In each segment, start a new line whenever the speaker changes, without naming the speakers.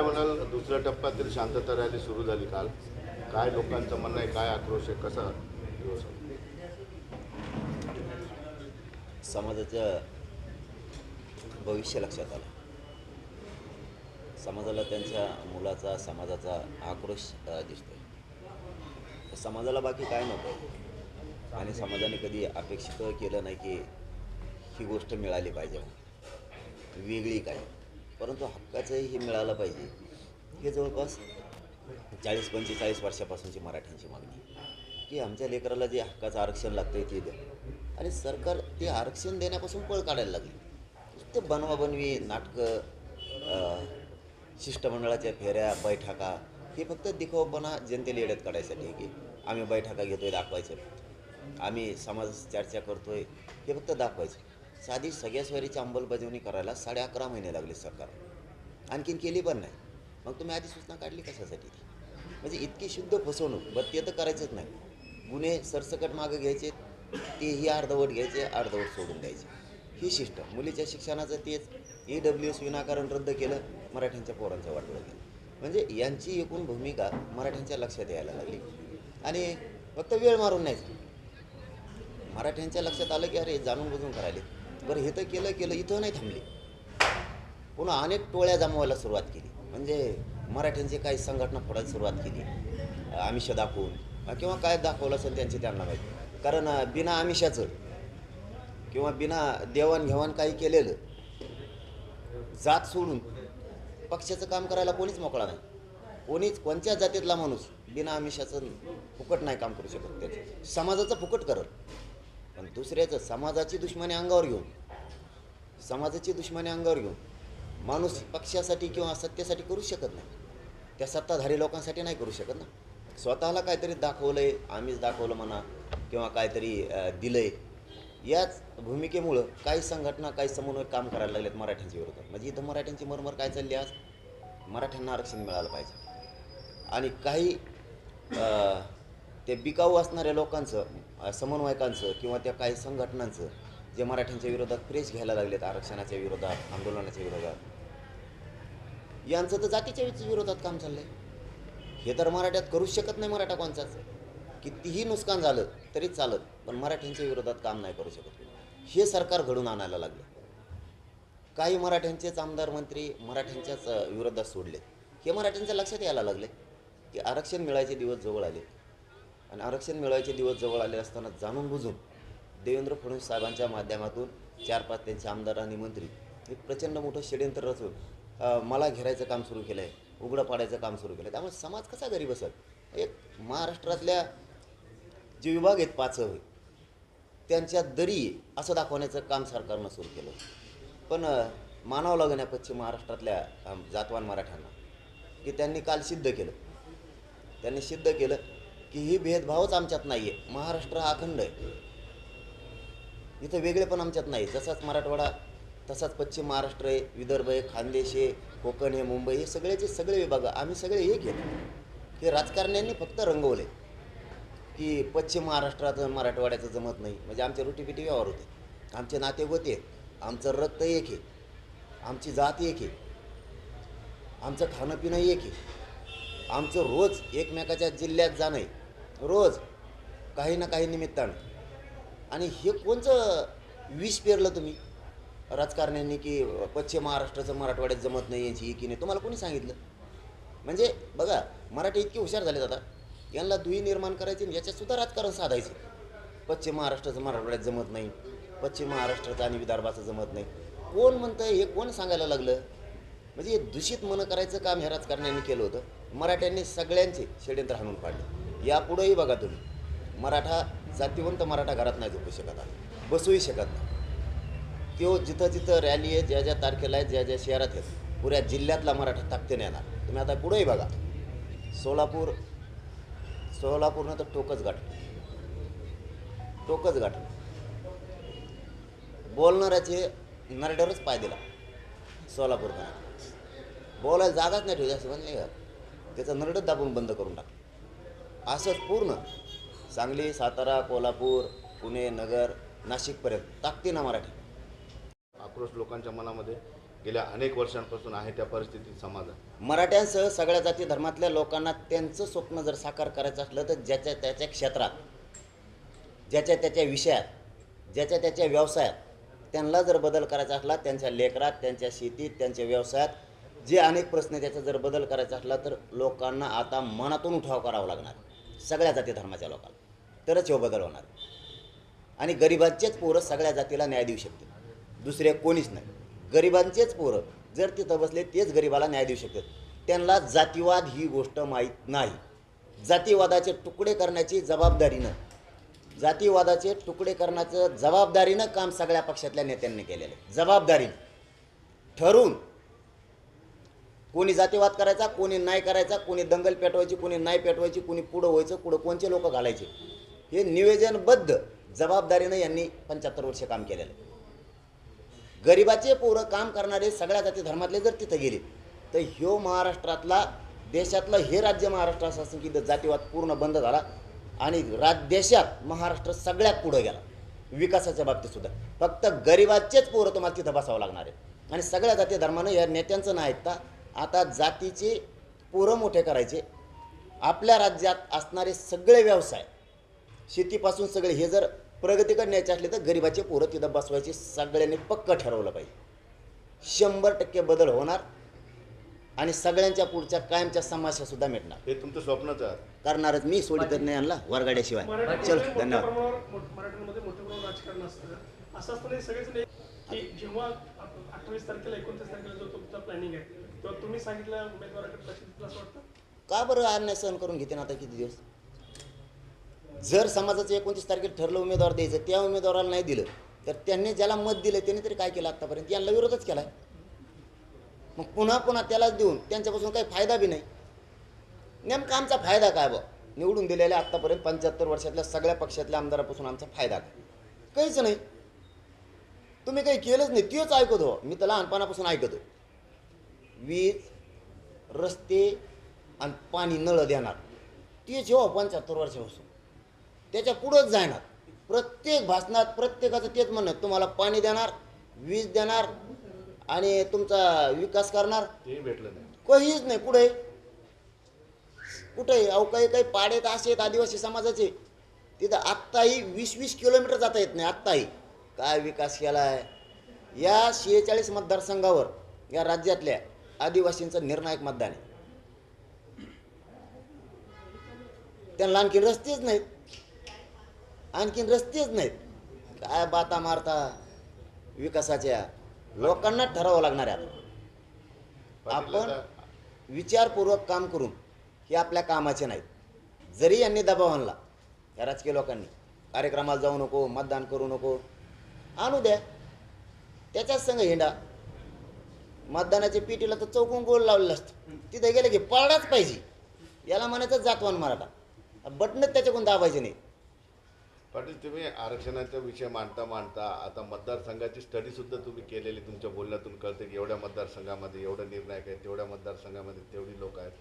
काय म्हणाल? दुसऱ्या टप्प्यातील शांतता रॅली सुरू झाली काल. काय लोकांचं म्हणणं आहे? काय आक्रोश आहे? कसा? दिवस
समाजाचं भविष्य लक्षात आलं. समाजाला त्यांच्या मुलाचा समाजाचा आक्रोश दिसतो दिसतोय. समाजाला बाकी काय नव्हतं आणि समाजाने कधी अपेक्षित केलं नाही की ही गोष्ट मिळाली पाहिजे वेगळी काय परंतु हक्काचंही हे मिळालं पाहिजे. हे जवळपास चाळीस पंचेचाळीस वर्षापासूनची मराठ्यांची मागणी. की आमच्या लेकराला जे हक्काचं आरक्षण लागतं आहे ते द्या. आणि सरकार ते आरक्षण देण्यापासून पळ काढायला लागली. ते बनवाबनवी नाटकं शिष्टमंडळाच्या फेऱ्या बैठका हे फक्त दिखावपणा जनतेला येड्यात काढायसाठी की आम्ही बैठका घेतोय दाखवायचं. आम्ही समाज चर्चा करतोय हे फक्त दाखवायचं. साधी सगळ्या स्वारीची अंमलबजावणी करायला साडे अकरा महिने लागले सरकार. आणखीन केली पण नाही. मग तुम्ही आधी सूचना काढली कशासाठी? ती म्हणजे इतकी शुद्ध फसवणूक बरं ते तर करायचंच नाही. गुन्हे सरसकट मागं घ्यायचे तेही अर्धवट घ्यायचे अर्धवट सोडून द्यायचे. ही शिष्ट मुलीच्या शिक्षणाचं तेच. ई डब्ल्यू एस विनाकारण रद्द केलं मराठ्यांच्या पोरांचं वाटलं गेलं म्हणजे यांची एकूण भूमिका मराठ्यांच्या लक्षात यायला लागली. आणि फक्त वेळ मारून नाही मराठ्यांच्या लक्षात आलं की अरे जाणून बुजून करायले. बरं हे तर केलं केलं इथं नाही थांबले. पुन्हा अनेक टोळ्या जमवायला सुरुवात केली. म्हणजे मराठ्यांची काही संघटना फोडायला सुरुवात केली. आमिष दाखवून. किंवा काय दाखवलं असेल त्यांचे त्यांना माहिती. कारण बिना आमिषाचं किंवा बिना देवाणघेवाण काही केलेलं जात सोडून पक्षाचं काम करायला कोणीच मोकळा नाही. कोणीच कोणत्या जातीतला माणूस बिना आमिषाचं फुकट नाही काम करू शकत त्याचं. समाजाचं फुकट करत. पण दुसऱ्याचं समाजाची दुश्मनी अंगावर घेऊन समाजाची दुश्मनी अंगावर घेऊन माणूस पक्षासाठी किंवा सत्तेसाठी करू शकत नाही. त्या सत्ताधारी लोकांसाठी नाही करू शकत ना. स्वतःला काहीतरी दाखवलंय आम्हीच दाखवलं म्हणा किंवा काहीतरी दिलं दिलंय. याच भूमिकेमुळं काही संघटना काही समन्वय काम करायला लागलेत मराठ्यांच्या विरोधात. म्हणजे इथं मराठ्यांची मरमर काय चालली आज? मराठ्यांना आरक्षण मिळालं पाहिजे. आणि काही ते बिकाऊ असणाऱ्या लोकांचं समन्वयकांचं किंवा त्या काही संघटनांचं जे मराठ्यांच्या विरोधात प्रेस घ्यायला लागलेत आरक्षणाच्या विरोधात आंदोलनाच्या विरोधात. यांचं तर जातीच्या विरोधात काम चाललंय. हे तर मराठ्यात करूच शकत नाही मराठा कोणचाच कितीही नुकसान झालं तरी चालत पण मराठ्यांच्या विरोधात काम नाही करू शकत हे सरकार घडून आणायला लागलं. काही मराठ्यांचेच आमदार मंत्री मराठ्यांच्याच विरोधात सोडले हे मराठ्यांच्या लक्षात यायला लागले की आरक्षण मिळायचे दिवस जवळ आले. आणि आरक्षण मिळवायचे दिवस जवळ आले असताना जाणून बुजून देवेंद्र फडणवीस साहेबांच्या माध्यमातून चार पाच त्यांचे आमदार आणि मंत्री हे प्रचंड मोठं षडयंत्र रचून मला घेरायचं काम सुरू केलं आहे उघडं पाडायचं काम सुरू केलं आहे त्यामुळे समाज कसा घरी बसत एक महाराष्ट्रातल्या जे विभाग आहेत पाच त्यांच्या दरी असं दाखवण्याचं काम सरकारनं सुरू केलं. पण मानावं लागेल या पश्चिम महाराष्ट्रातल्या जातवान मराठ्यांना की त्यांनी काल सिद्ध केलं. त्यांनी सिद्ध केलं. की ही भेदभावच आमच्यात नाही आहे महाराष्ट्र हा अखंड आहे. इथं वेगळे पण आमच्यात नाही जसाच मराठवाडा तसाच पश्चिम महाराष्ट्र आहे विदर्भ आहे खानदेश आहे कोकण आहे मुंबई हे सगळ्याचे सगळे विभाग. आम्ही सगळे एक आहेत हे राजकारण्यांनी फक्त रंगवले की पश्चिम महाराष्ट्रात मराठवाड्याचं जमत नाही. म्हणजे आमचे रोटीपिटी व्यवहार होते. आमचे नाते होते. आमचं रक्त एक आहे. आमची जात एक आहे. आमचं खाणंपिणं एक आहे. आमचं रोज एकमेकाच्या जिल्ह्यात जाणं आहे. रोज काही ना काही निमित्तानं. आणि हे कोणचं विष पेरलं तुम्ही? राजकारण्यांनी की पश्चिम महाराष्ट्राचं मराठवाड्यात जमत नाही यांची की नाही? तुम्हाला कोणी सांगितलं? म्हणजे बघा मराठी इतके हुशार झालेत आता. यांना दुही निर्माण करायचे आणि याच्यातसुद्धा राजकारण साधायचं. पश्चिम महाराष्ट्राचं मराठवाड्यात जमत नाही. पश्चिम महाराष्ट्राचं आणि विदर्भाचं जमत नाही. कोण म्हणतं हे कोण सांगायला लागलं? म्हणजे हे दूषित मनं करायचं काम ह्या राजकारण्यांनी केलं होतं. मराठ्यांनी सगळ्यांचे षडयंत्र हाणून पाडले. यापुढेही बघा तुम्ही. मराठा जातीवंत मराठा घरात नाही झोपू शकत बसूही शकत नाही. तो जिथं जिथं रॅली आहे ज्या ज्या तारखेला आहेत ज्या ज्या शहरात आहेत पुऱ्या जिल्ह्यातला मराठा ताकदीने येणार. तुम्ही आता पुढेही बघा. सोलापूर सोलापूरनं तर टोकच गाठलं. टोकच गाठलं. बोलणाऱ्याचे नरडरच पाय दिला. सोलापूरकडे बोलायला जागाच नाही ठेवली. असं म्हणले त्याचं नरडच दाबून बंद करून टाकलं असंच पूर्ण. सांगली सातारा कोल्हापूर पुणे नगर नाशिकपर्यंत. ताकदीनं मराठी.
आक्रोश लोकांच्या मनामध्ये गेल्या अनेक वर्षांपासून आहे त्या परिस्थितीत समाज
मराठ्यांसह सगळ्या जाती धर्मातल्या लोकांना त्यांचं स्वप्न जर साकार करायचं असलं तर ज्याच्या त्याच्या क्षेत्रात ज्याच्या त्याच्या विषयात ज्याच्या त्याच्या व्यवसायात त्यांना जर बदल करायचा असला त्यांच्या लेकरात त्यांच्या शेतीत त्यांच्या व्यवसायात जे अनेक प्रश्न त्याचा जर बदल करायचा असला तर लोकांना आता मनातून उठाव करावा लागणार. सगळ्या जाती धर्माच्या लोकांना. तरच हे बदल होणार. आणि गरिबांचेच पोरं सगळ्या जातीला न्याय देऊ शकतील. दुसरे कोणीच नाही. गरिबांचेच पोरं जर तिथं बसले तेच गरिबाला न्याय देऊ शकतात त्यांना जातीवाद ही गोष्ट माहीत नाही. जातीवादाचे तुकडे करण्याची जबाबदारीनं जातीवादाचे तुकडे करण्याचं जबाबदारीनं काम सगळ्या पक्षातल्या नेत्यांनी केलेलं आहे. जबाबदारीनं. ठरून कोणी जातीवाद करायचा कोणी नाही करायचा कोणी दंगल पेटवायची कोणी नाही पेटवायची कोणी पुढं व्हायचं पुढं कोणचे लोक घालायचे? हे नियोजनबद्ध जबाबदारीनं यांनी पंच्याहत्तर वर्ष काम केलेलं आहे. गरिबाचे पोरं काम करणारे सगळ्या जाती धर्मातले जर तिथं गेले तर ह्यो महाराष्ट्रातला देशातलं हे राज्य महाराष्ट्र असं असेल की जातीवाद पूर्ण बंद झाला आणि राज देशात महाराष्ट्र सगळ्यात पुढं गेला. विकासाच्या बाबतीत सुद्धा. फक्त गरिबाचेच पोरं तुम्हाला तिथं बसावं लागणार आहे. आणि सगळ्या जाती धर्मानं या नेत्यांचं नाही ऐकता आता जातीचे पोरं मोठे करायचे. आपल्या राज्यात असणारे सगळे व्यवसाय शेतीपासून सगळे हे जर प्रगतीकडे न्यायचे असले तर गरिबाचे पोरं तिथं बसवायचे सगळ्यांनी पक्क ठरवलं पाहिजे. शंभर टक्के बदल होणार आणि सगळ्यांच्या पुढच्या कायमच्या समस्या सुद्धा मिटणार.
हे तुमचं स्वप्नच आहे.
करणारच मी सोडित नाही आणला वर्गाड्याशिवाय. चल धन्यवाद.
मराठीमध्ये मोठ्या प्रमाणावर राजकारण असतं. असं असताना हे सगळेच नाही की जेव्हा अठ्ठावीस तारखेला एकोणतीस तारखेला जो तुमचा प्लॅनिंग आहे तेव्हा तुम्ही सांगितलं उमेदवाराकडे असं वाटतं?
का बरं अन्याय सहन करून घेते ना आता किती दिवस? जर समाजाचं एकोणतीस तारखेला ठरलं उमेदवार द्यायचं त्या उमेदवाराला नाही दिलं तर त्यांनी ज्याला मत दिलं त्याने तरी काय केलं आत्तापर्यंत यांना विरोधच केला मग पुन्हा पुन्हा त्यालाच देऊन त्यांच्यापासून काही फायदा बी नाही. नेमका आमचा फायदा काय बा? निवडून दिलेल्या आत्तापर्यंत पंच्याहत्तर वर्षातल्या सगळ्या पक्षातल्या आमदारापासून आमचा फायदा काय? काहीच नाही. तुम्ही काही केलंच नाही तेच ऐकतो मी तर लहानपणापासून ऐकतो वीज रस्ते आणि पाणी नळ देणार. तेच जेव्हा पंच्याहत्तर वर्षापासून. त्याच्या पुढंच जाणार. प्रत्येक भाषणात प्रत्येकाचं तेच म्हणणं तुम्हाला पाणी देणार वीज देणार आणि तुमचा विकास करणार.
भेटलं नाही.
काहीच नाही पुढे कुठे? अहो काही काही पाडेत असे आहेत आदिवासी समाजाचे. तिथं आत्ताही वीस वीस किलोमीटर जाता येत नाही आत्ताही. काय विकास केला आहे? या शेहेचाळीस मतदारसंघावर या राज्यातल्या आदिवासींचं निर्णायक मतदान आहे. त्यांना आणखीन रस्तेच नाहीत. आणखीन रस्तेच नाहीत. काय बाता मारता विकासाच्या? लोकांना ठरावं लागणार आहे आपण विचारपूर्वक काम करून हे आपल्या कामाचे नाहीत. जरी यांनी दबाव आणला या राजकीय लोकांनी कार्यक्रमाला जाऊ नको मतदान करू नको आणू द्या. त्याच्याच संघ हिंडा. मतदानाच्या पिटीला तर चौकून गोल लावलेलं असतं. तिथे गेलं की पळलाच पाहिजे. याला म्हणायचं जातवान मराठा. बटनच त्याच्याकडून दाबायचे नाही.
पाटील तुम्ही आरक्षणाचा विषय मांडता मांडता आता मतदारसंघाची स्टडी सुद्धा तुम्ही केलेली तुमच्या बोलण्यातून कळते की एवढ्या मतदारसंघामध्ये एवढं निर्णायक आहेत तेवढ्या मतदारसंघामध्ये तेवढी लोक आहेत.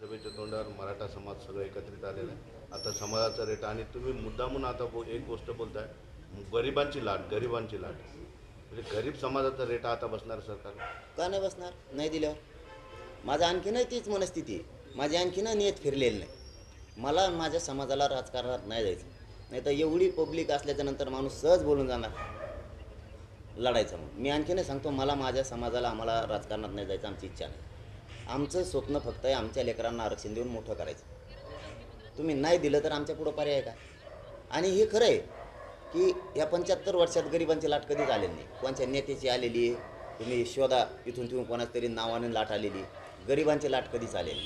सभेच्या तोंडावर मराठा समाज सगळं एकत्रित आलेलं आहे. आता समाजाचा रेट आणि तुम्ही मुद्दामून आता एक गोष्ट बोलताय. गरिबांची लाट गरिबांची लाट. म्हणजे गरीब समाजाचा रेट आता बसणार सरकार?
का नाही बसणार? नाही दिल्यावर? माझं आणखीनही तीच मनस्थिती आहे. माझी आणखीनही नियत फिरलेली नाही. मला माझ्या समाजाला राजकारणात नाही जायचं. नाही तर एवढी पब्लिक असल्याच्या नंतर माणूस सहज बोलून जाणार. लढायचं मग मी आणखीनही सांगतो मला माझ्या समाजाला आम्हाला राजकारणात नाही जायचं आमची इच्छा नाही. आमचं स्वप्न फक्त आहे आमच्या लेकरांना आरक्षण देऊन मोठं करायचं. तुम्ही नाही दिलं तर आमच्या पुढं पर्याय काय? आणि हे खरं आहे की या पंच्याहत्तर वर्षात गरिबांची लाट कधीच आलेली नाही. कोणत्या नेत्याची आलेली आहे तुम्ही शोधा इथून तिथून कोणाच तरी नावाने लाट आलेली गरिबांची लाट कधीच आलेली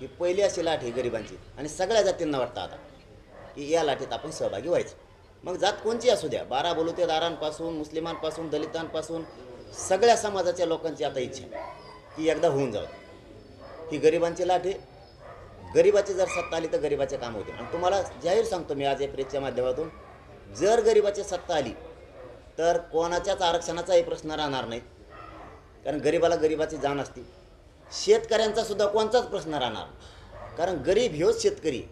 ही पहिली अशी लाट आहे गरिबांची आणि सगळ्या जातींना वाटतं आता की या लाटेत आपण सहभागी व्हायचं. मग जात कोणची असू द्या बारा बलुतेदारांपासून मुस्लिमांपासून दलितांपासून सगळ्या समाजाच्या लोकांची आता इच्छा आहे की एकदा होऊन जावं. ही गरिबांची लाट आहे. गरिबाची जर सत्ता आली तर गरिबाचे काम होते. आणि तुम्हाला जाहीर सांगतो मी आज या प्रेसच्या माध्यमातून जर गरिबाची सत्ता आली तर कोणाच्याच आरक्षणाचाही प्रश्न राहणार नाही कारण गरिबाला गरिबाची जाण असते. शेतकऱ्यांचा सुद्धा कोणताच प्रश्न राहणार कारण गरीब ह्योच शेतकरी.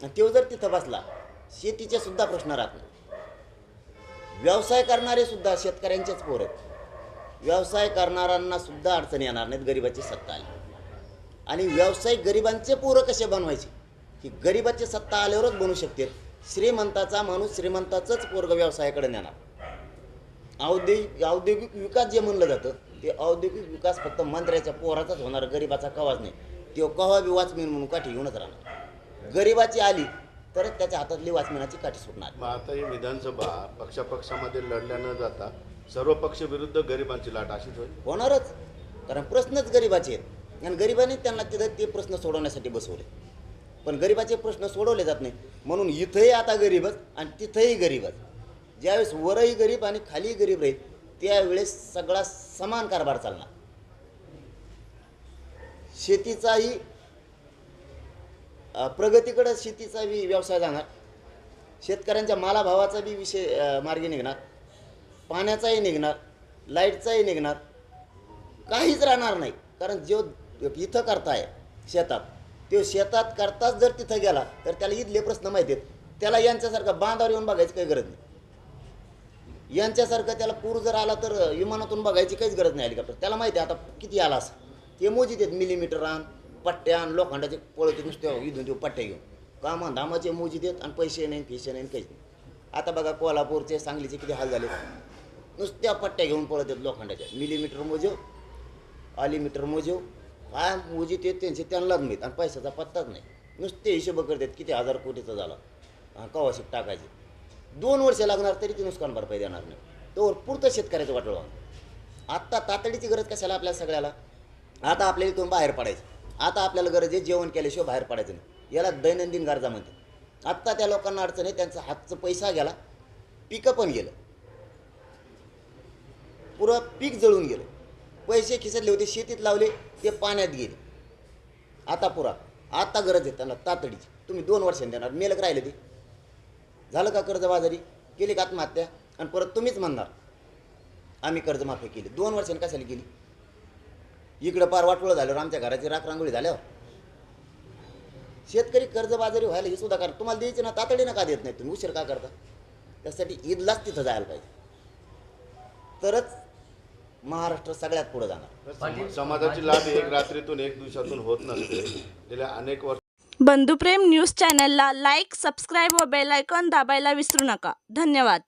आणि तो जर तिथं बसला शेतीचे सुद्धा प्रश्न राहत नाही व्यवसाय करणारे सुद्धा शेतकऱ्यांचेच पोर आहेत. व्यवसाय करणाऱ्यांना सुद्धा अडचणी येणार नाहीत गरिबाची सत्ता आली. आणि व्यावसायिक गरिबांचे पोरं कसे बनवायचे? की गरिबाची सत्ता आल्यावरच बनू शकते. श्रीमंताचा माणूस श्रीमंताचंच पोरग व्यवसायाकडे नेणार. औद्योगिक औद्योगिक विकास जे म्हणलं जातं ते औद्योगिक विकास फक्त मंत्र्याच्या पोराचाच होणार गरिबाचा कवाच नाही. तो कवा बी वाचमीन म्हणून काठी घेऊनच राहणार. गरिबाची आली तरच त्याच्या हातातली वाचमिनाची काठी सुटणार.
मग आता ही विधानसभा पक्षापक्षामध्ये लढल्या न जाता सर्व पक्ष विरुद्ध गरिबांची लाट अशीच होईल?
होणारच. कारण प्रश्नच गरिबाचे आहेत. आणि गरिबांनी त्यांना तिथं ते प्रश्न सोडवण्यासाठी बसवले. पण गरिबाचे प्रश्न सोडवले जात नाही. म्हणून इथंही आता गरीबच आणि तिथंही गरीबच ज्यावेळेस वरही गरीब आणि खाली गरीब राहील त्यावेळेस सगळा समान कारभार चालणार. शेतीचाही प्रगतीकडं शेतीचा बी व्यवसाय जाणार. शेतकऱ्यांच्या मालाभावाचा बी विषय मार्गी निघणार. पाण्याचाही निघणार लाईटचाही निघणार. काहीच राहणार नाही. कारण जो इथं करताय शेतात तो शेतात करताच जर तिथं गेला तर त्याला इथले प्रश्न माहिती आहेत. त्याला यांच्यासारखं बांधावर येऊन बघायची काही गरज नाही. यांच्यासारखं त्याला पूर जर आला तर विमानातून बघायची काहीच गरज नाही हेलिकॉप्टर त्याला माहिती आहे आता किती आला असं. ते मोजित आहेत मिलीमीटर आण पट्ट्या आण लोखंडाचे पळत नुसत्या इथून देऊ पट्ट्या घेऊन. कामा धामाचे मोजित आहेत आणि पैसे नाही पैसे नाही काहीच नाही. आता बघा कोल्हापूरचे सांगलीचे किती हाल झाले नुसत्या पट्ट्या घेऊन पळत आहेत लोखंडाच्या. मिलीमीटर मोजव आलीमीटर मोजव काय मोजित ते त्यांचे त्यांनाच माहीत आणि पैशाचा पत्ताच नाही. नुसते हिशोब करतात किती हजार कोटीचा झाला. हा कवाशिक टाकायचे? दोन वर्ष लागणार तरी ते नुकसान भरपाई देणार नाही. तो पुरतं शेतकऱ्याचं वाटलं आत्ता तातडीची गरज कशाला आपल्या सगळ्याला? आता आपल्याला इथून बाहेर पडायचं. आता आपल्याला गरज आहे जेवण केल्याशिवाय बाहेर पडायचं नाही. याला दैनंदिन गरजा म्हणते आत्ता त्या लोकांना अडचण आहे त्यांचा हातचं पैसा गेला पिकं पण गेलं. पुरं पीक जळून गेलं. पैसे खिसतले होते शेतीत लावले. ते पाण्यात गेले. आता पुरा आता गरज आहे त्यांना तातडीची. तुम्ही दोन वर्षांनी देणार मेलक राहिले ते. झालं का कर्जबाजारी? केली का आत्महत्या? आणि परत तुम्हीच म्हणणार आम्ही कर्जमाफी केली. दोन वर्षांनी कशाला केली? इकडं पार वाटोळं झाल्यावर आमच्या घराची राख रांगोळी झाल्यावर. शेतकरी कर्जबाजारी व्हायला हे सुद्धा कारण तुम्हाला द्यायचे ना तातडीनं का देत नाही तुम्ही? उशीर का करता? त्यासाठी ईदलाच तिथं जायला पाहिजे. तरच महाराष्ट्र सगळ्यात पुढे जाणार.
सम- समाजाची लाट एक रात्रीतून एक दिवसातून होत नसते. गेल्या अनेक वर्ष
बंधुप्रेम न्यूज चॅनलला लाईक सबस्क्राईब व बेल आयकॉन दाबायला विसरू नका. धन्यवाद.